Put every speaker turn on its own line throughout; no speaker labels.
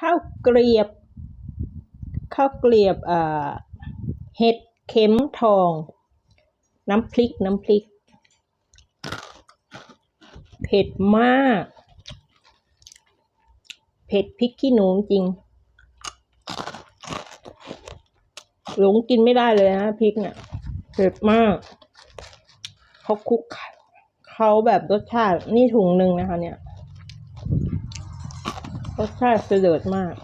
ข้าวเกลียบ ข้าวเกลียบเอ่อเห็ดเข็มทอง น้ำพริกน้ำพริก เผ็ดมาก เผ็ดพริกขี้หนูจริง หลงกินไม่ได้เลยนะพริกเนี่ยเผ็ดมาก เขาคลุกเขาแบบรสชาตินี่ถุงหนึ่งนะคะเนี่ย รสชาติเสดิดมาก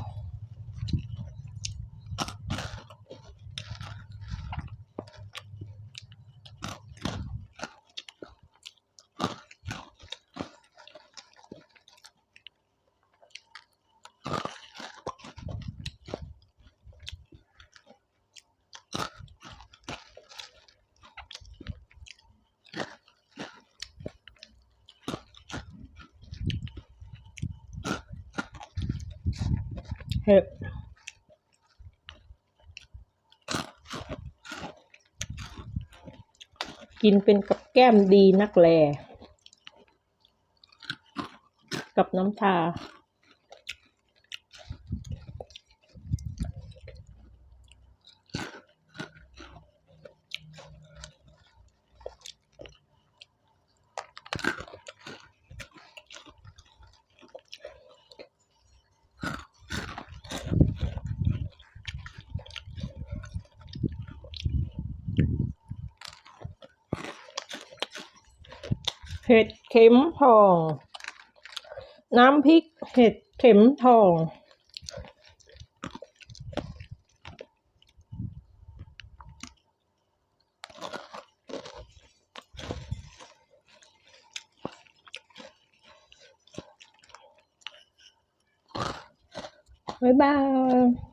เห็ดกินเป็นกับแก้มดีนักแล กับน้ำชา เห็ดเข็มทอง น้ำพริกเห็ดเข็มทอง บ๊ายบาย